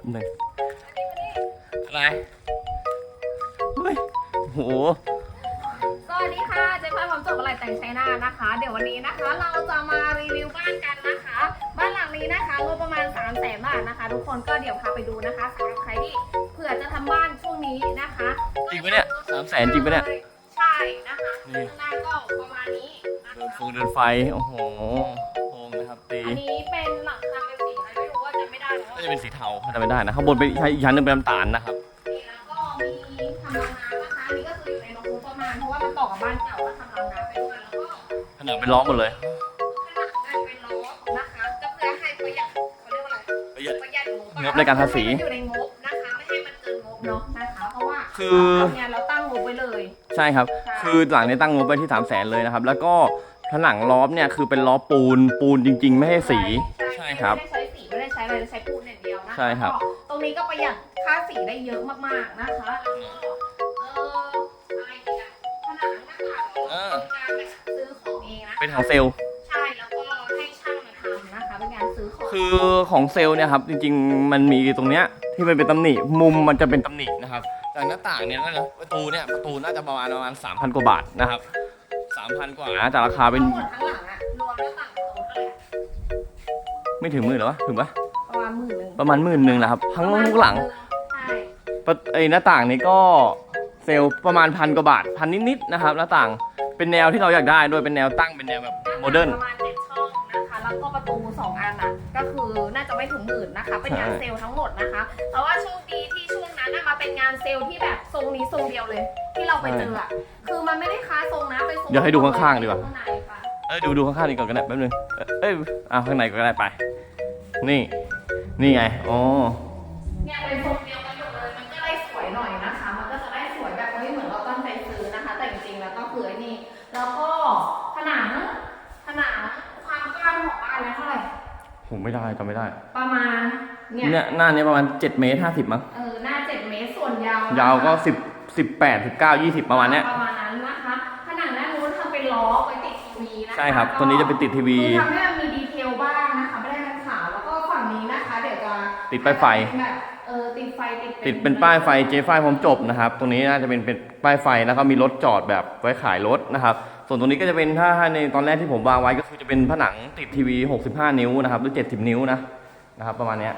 ป๊บหนึงอะไรเฮ้ยโอ้โห สวัสดีค่ะ เจ๊ฟ้าความจบอะไรแต่งชัยนาทนะคะ เดี๋ยววันนี้นะคะ เราจะมารีวิวบ้านกันนะคะ บ้านหลังนี้นะคะงบประมาณ3 0 0แสนบาทนะคะ ทุกคนก็เดี๋ยวพาไปดูนะคะสำหรับใครที่เผื่อจะทำบ้านช่วงนี้นะคะจริงปะเนี่ยสามแสนจริงปะเนี่ย ใช่นะคะนี่ ข้างหน้าก็ประมาณนี้นะเดินคะฟงเดินไฟ โอ้โหโฮงนะครับตี อันนี้เป็นหลัง เนอะก็จะเป็นสีเทาถ้าจะไม่ได้นะข้างบนเป็นอีกชั้นหนึงเป็นน้ำตาลนะครับนี่แล้วก็มีทำรางน้ำนะคะอันนี้ก็คืออยู่ในงบประมาณ เพราะว่ามันต่อกับบ้านเก่าก็ทำรางน้ำไปด้วยแล้วก็ ผนังเป็นล้อหมดเลยผนังได้เป็นล้อนะคะก็เพื่อให้ประหยัดเขาเรียกว่าอะไรประหยัด ประหยัดงบอะงบในการทาสีไม่ให้มันอยู่ในงบนะคะ ไม่ให้มันเกินงบเนาะนะคะเพราะว่าคือทำงานเราตั้งงบไว้เลยใช่ครับใช่คือหลังนี้ตั้งงบไปที่3 0 0แสนเลยนะครับ แล้วก็ผนังล้อมเนี่ยคือเป็นล้อปูนปูนจริง ๆ ไม่ให้สี ใช่ครับ ไม่ได้ใช้สีไม่ได้ใช้อะไรใช้ปูน ใช่ครับ ก็ตรงนี้ก็ประหยัดค่าสีได้เยอะมากๆนะคะแล้วก็เอออะไรอีกอะผนังหน้าต่างเออการแบบซื้อของเองนะเป็นของเซลล์ ใช่แล้วก็ให้ช่างมาทำนะคะเป็นงานซื้อของ คือของเซลล์เนี่ยครับจริงๆ มันมีตรงเนี้ยที่มันเป็นตำหนิมุมมันจะเป็นตำหนินะครับจากหน้าต่างเนี่ยนะประตูเนี่ยประตูน่าจะประมาณประมาณ3,000 กว่าบาทนะครับ3,000 กว่านะจากราคาเป็นทั้งหมดทั้งหลังอะรวมหน้าต่างประตูเท่าไหร่อะไม่ถึงหมื่นหรอวะถึงปะ ประมาณหมื่นหนึ่งประมาณหมื่นหนึ่งแหละครับ ทั้งทุกหลังใช่ประไอ้หน้าต่างนี้ก็เซลล์ประมาณพันกว่าบาทพันนิดๆนะครับ หน้าต่างเป็นแนวที่เราอยากได้ด้วยเป็นแนวตั้งเป็นแนวแบบโมเดิร์น ประมาณเจ็ดช่องนะคะ แล้วก็ประตูสองอันอะ ก็คือน่าจะไม่ถึงหมื่นนะคะ เป็นงานใช่เซลล์ทั้งหมดนะคะ แต่ว่าโชคดีที่ช่วงนั้นน่ะมาเป็นงานเซลล์ที่แบบทรงนี้ทรงเดียวเลย ที่เราไปเจออะ คือมันไม่ได้ค้าทรงนะเป็นทรงเดี๋ยวให้ดูข้างๆดีกว่า ข้างในค่ะ เอ้ยดูดูข้างๆนี่ก่อนก็ได้แป๊บนึงเอ้ยเอ้ยอะข้างในก็ได้ไป นี่ นี่ไงอ๋อเนี่ยเป็นทรงเดียวกันหมดเลย มันก็ได้สวยหน่อยนะคะ มันก็จะได้สวยแบบเฮ้ยเหมือนเราตั้งใจซื้อนะคะ แต่จริงๆแล้วก็คือไอ้นี่ แล้วก็ผนังผนังความกว้างของบ้านเนี่ยเท่าไหร่ ผมไม่ได้จำไม่ได้ ประมาณ เนี่ย เนี่ยหน้านี้ประมาณ7เมตร50มั้งเออ หน้าเจ็ดเมตรส่วนยาวยาวก็10 18 19 20 ประมาณเนี้ย ประมาณนั้นนะคะ ผนังด้านนู้นทำเป็นล้อไว้ติดทีวีนะคะใช่ครับตัวนี้จะเป็นติดทีวี คือทำให้มัน ติดป้ายไฟแบบเออติดไฟติดติดเป็นป้ายไฟเจไฟพร้อมจบนะครับ ตรงนี้น่าจะเป็นเป็นป้ายไฟแล้วก็มีรถจอดแบบไว้ขายรถนะครับ ส่วนตรงนี้ก็จะเป็นถ้าในตอนแรกที่ผมวางไว้ก็คือจะเป็นผนังติดทีวี 65 นิ้วนะครับหรือ70 นิ้วนะนะครับ ประมาณเนี้ย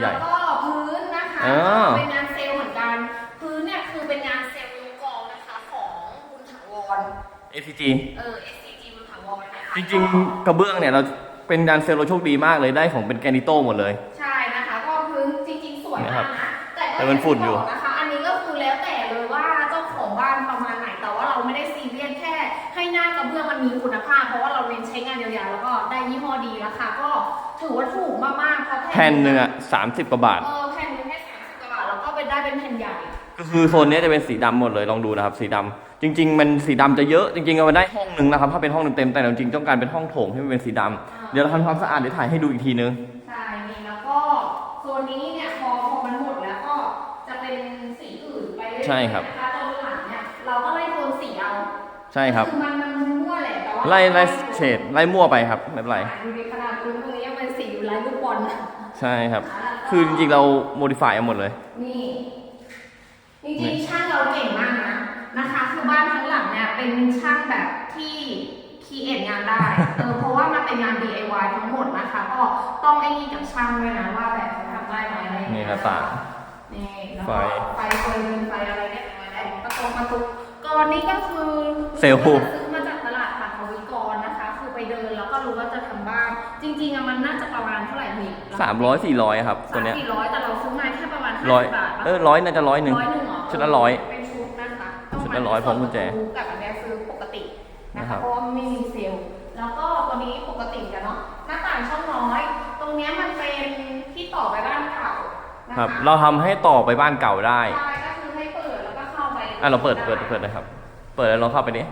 ใหญ่ แล้วก็พื้นนะคะเออ เป็นงานเซลล์เหมือนกัน พื้นเนี่ยคือเป็นงานเซลล์ยกกองนะคะของคุณถาวรๆ ACG เออ SCG คุณถาวรนะคะจริงๆ กระเบื้องเนี่ยเราเป็นการเซลล์เราโชคดีมากเลยได้ของเป็นแกรนิโต้หมดเลย ใช่นะคะ ก็พื้นจริงๆ สวยมากนะ แต่ก็แต่มันฝุ่นอยู่างที่บกนะคะ อันนี้ก็คือแล้วแต่เลยว่าเจ้าของบ้านประมาณไหน แต่ว่าเราไม่ได้ซีเรียสแค่ให้หน้ากระเบื้องมันมีคุณภาพ เพราะว่าเราเน้นใช้งานยาวๆแล้วก็ได้ยี่ห้อดีราคาก็ถือว่าถูกมากๆเพราะแผ่นหนึ่งอะ30กว่าบาท เออแผ่นหนึงแค่สามสิบกว่าบาทแล้วก็เป็นได้เป็นแผ่นใหญ่ ก็คือโซนเนี้ยจะเป็นสีดำหมดเลยลองดูนะครับ สีดำจริง ๆ มันสีดำจะเยอะจริงๆเอามาได้ห้องหนึ่งนะครับถ้าเป็นห้องเต็มๆแต่จริงๆต้องการเป็นห้องโถงให้มันเป็นสีดำเดี๋ยวเราทำความสะอาดเดี๋ยวถ่ายให้ดูอีกทีนึง ใช่นี่แล้วก็โซนนี้เนี่ยพอพอมันหมดแล้วก็ จะเป็นสีอื่นไปเรื่อยๆใช่ครับ นะคะตอนหลังเนี่ยเราก็ไล่โทนสีเอาใช่ครับคือมันมันมั่วแหละแต่ว่าไล่ไล่เฉดไล่มั่วไปครับไม่เป็นไร ดูดิขนาดพื้นตรงนี้ยังเป็นสีอยู่ลายลูกบอลนะใช่ครับ คือจริงๆเราโมดิฟายเอาหมดเลย นี่จริงๆช่างเราเก่งมากนะนะคะคือบ้านทั้งหลังเนี่ยเป็นช่างแบบที่คีเอทงานได้เออเพราะว่ามันเป็นงาน DIY ทั้งหมดนะคะ ก็ต้องไอ้นี่กับช่างด้วยนะว่าแบบเขาทำได้ไหมอะไรอย่างนี่เงี้ยหน้าต่าง นี่แล้ว ไฟก็ไฟเฟิร์นไฟอะไรเนี่ยอะไรประตูประตูก่อนนี้ก็คือเซลล์ ซื้อมาจากตลาดปาทวิกรนะคะ คือไปเดินแล้วก็รู้ว่าจะทำบ้าน จริงๆอะมันน่าจะประมาณเท่าไหร่พี่สามร้อยสี่ร้อยครับสาตัวมเนี้ยสี่ร้อยแต่เราซื้อมาแค่ประมาณห้าร้อยสิบบาทปะ เออร้อยน่าจะร้อยหนึ่ง ร้อยหนึ่งเหรอชุดละร้อยเป็นชุดนะคะชุดละร้อยพร้อมกุญแจกับอันเนี้ยซื้อปกตินะนะครัคะบเพราะว่าไม่มีเซลล์แล้วก็ตัวนี้ปกติกันเนาะ ครับ เราทำให้ต่อไปบ้านเก่าได้ ใช่ก็คือให้เปิดแล้วก็เข้าไปอะเราเปิดเปิดเปิดเลยครับ เปิดแล้วลองเข้าไปดิ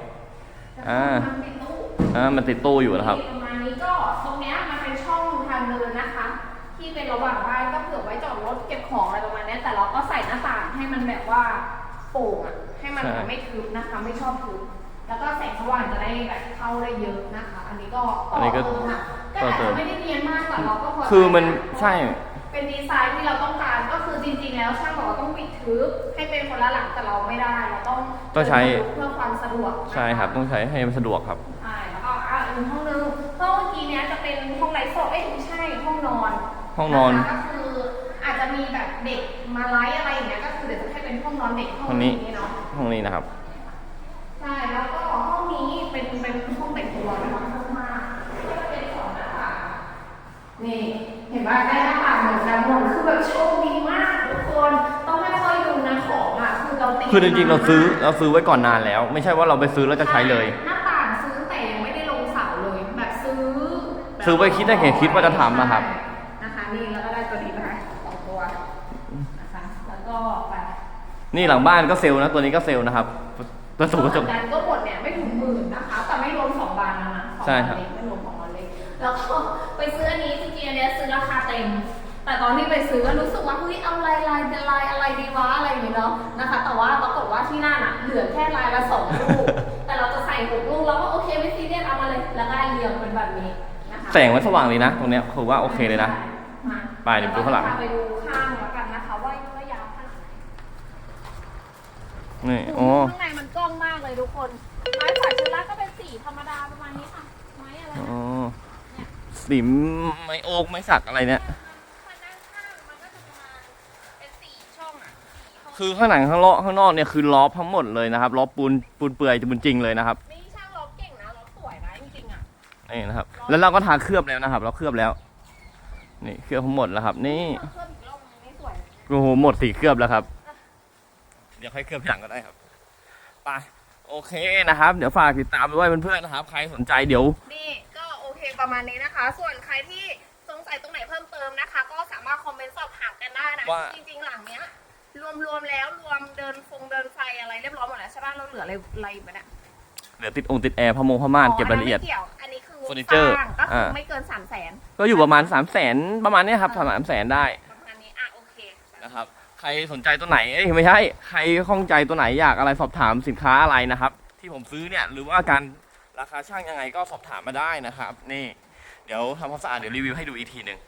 อ่ามันติดตู้อ่ามันติดตู้อยู่นะครับ ประมาณนี้ก็ตรงเนี้ยมันเป็นช่องทางเดินนะคะ ที่เป็นระหว่างบ้านก็เผื่อไว้จอดรถเก็บของอะไรประมาณเนี้ยแต่เราก็ใส่หน้าต่างให้มันแบบว่าโปร่งอะให้มันใช่ ไม่ทึบนะคะ ไม่ชอบทึบแล้วก็แสงสว่างจะได้แบบเข้าได้เยอะนะคะ อันนี้ก็อันนี้ก็ต่เติมอะต่อเติมแต่อาจจะไม่ได้เนียนมากแต่เราก็พอคือมันใช่ไป เป็นดีไซน์ที่เราต้องการก็คือจริงๆแล้วช่างบอกว่าต้องปิดทึบให้เป็นคนละหลังแต่เราไม่ได้เราต้องต้องใช้ เพื่อความสะดวกนะะ ใช่ครับ ต้องใช้ให้มันสะดวกครับ ใช่แล้วก็อะอีกห้องนึงห้องเมื่อกี้เนี้ยจะเป็นห้องไลฟ์สดเอ้ยไม่ใช่ห้องนอนห้องนอนะคะก็คืออาจจะมีแบบเด็กมาไลฟ์อะไรอย่างเงี้ยก็คือเดี๋ยวจะให้เป็นห้องนอนเด็กห้องห้องนี้ นี้เนาะ ห้องนี้นะครับ ใช่แล้วก็ห้องนี้เป็นเป็นห้องแต่งตัวนะคะห้องมากก็จะเป็นสองหน้าต่างนี่เห็นว่าได้หน้าต่างเหมือนกันหมดคือแบบโชคดีมากทุกคนต้องค่อยๆดูนะของอะ คือเราตีคือจริงๆเราซื้อเราซื้อไว้ก่อนนานแล้ว ไม่ใช่ว่าเราไปซื้อแล้วจะใช้เลย หน้าต่างซื้อแต่ยังไม่ได้ลงเสาเลยแบบซื้อแบบซื้อไว้คิดได้แค่คิดว่าจะทำนะครับ นะคะนี่แล้วก็ได้ตัวนี้นะคะสองตัวนะคะแล้วก็ไปนี่หลังบ้านก็เซลล์นะตัวนี้ก็เซลล์นะครับประตูกระจกดันก็หมดเนี่ยไม่ถึงหมื่นนะคะ แต่ไม่รวมสองบานนะนะสองใช่บานครับ เล็กไม่รวมของบานเล็กแล้วก็ไปซื้ออันนี้จริงๆอันเนี้ยซื้อราคาเต็ม แต่ตอนที่ไปซื้อก็รู้สึกว่าเฮ้ยเอาลายลายเป็นลายอะไรดีวะอะไรอย่างเงี้ยเนาะนะคะ แต่ว่าปรากฏว่าที่หน้าน่ะเหลือแค่ลายละสองลูกแต่เราจะใส่หกลูกแล้วก็โอเคไม่ซีเรียสเอามาเลยแล้วก็เรียงเป็นแบบนี้นะคะแสงมันสว่างดีนะ ตรงเนี้ยคือว่าโอเคเลยนะ มาไปเดี๋ยวดูข้างหลังพไปดูข้างแล้วกันนะคะว่าว่ายาวขนาดไหนนี่โอ้ข้างในมันกล้องมากเลยทุกคนไม้ฝาเชลล่าก็เป็นสีธรรมดาประมาณนี้ค่ะไม้อะไรอ๋อนะสีไม้โอ๊กไม้สักอะไรเนี่ย มันด้านข้างมันก็จะประมาณเป็นสีช่องอะสีช่อง คือข้างหลังข้างนอกข้างนอกเนี่ยคือล้อทั้งหมดเลยนะครับล้อปูนปูนเปื่อยจะปูนจริงเลยนะครับนี่ช่างล็อกเก่งนะล็อกสวยนะจริงๆอะนี่นะครับ แล้วเราก็ทาเคลือบแล้วนะครับ เราเคลือบแล้ว นี่เคลือบทั้งหมดแล้วครับ นี่เพิ่มอีกรอบนึงไม่สวยนะโอ้โหหมดสีเคลือบแล้วครับ เดี๋ยวค่อยเคลือบทีหลังก็ได้ครับไปโอเคนะครับ เดี๋ยวฝากติดตามด้วยเพื่อนๆนะครับ ใครสนใจเดี๋ยวนี่ก็โอเคประมาณนี้นะคะ ส่วนใครที่สงสัยตรงไหนเพิ่มเติมนะคะ ก็สามารถคอมเมนต์สอบถามกันได้นะว่า จริงๆหลังเนี้ย รวมๆแล้วรวมเดินฟงเดินไฟอะไรเรียบร้อยหมดแล้วใช่ป่ะเราเหลืออะไรอะไรอีกไหมเนี่ยเดี๋ยวติดองค์ติดแอร์พะมงพม่านเก็บรายละเอียดนนั้นไม่เกี่ยวอันนี้คือเฟอร์นิเจอร์สางก็คืออา ไม่เกินสามแสนก็อยู่ประมาณ3 0 0แสนประมาณเนี้ยครับสามแสนได้ประมาณนี้อะโอเคนะครับ ใครสนใจตัวไหนเอ้ยไม่ใช่ ใครข้องใจตัวไหนอยากอะไรสอบถามสินค้าอะไรนะครับ ที่ผมซื้อเนี่ยหรือว่าการราคาช่างยังไงก็สอบถามมาได้นะครับ นี่ เดี๋ยวทำความสะอาดเดี๋ยวรีวิวให้ดูอีกทีหนึ่ง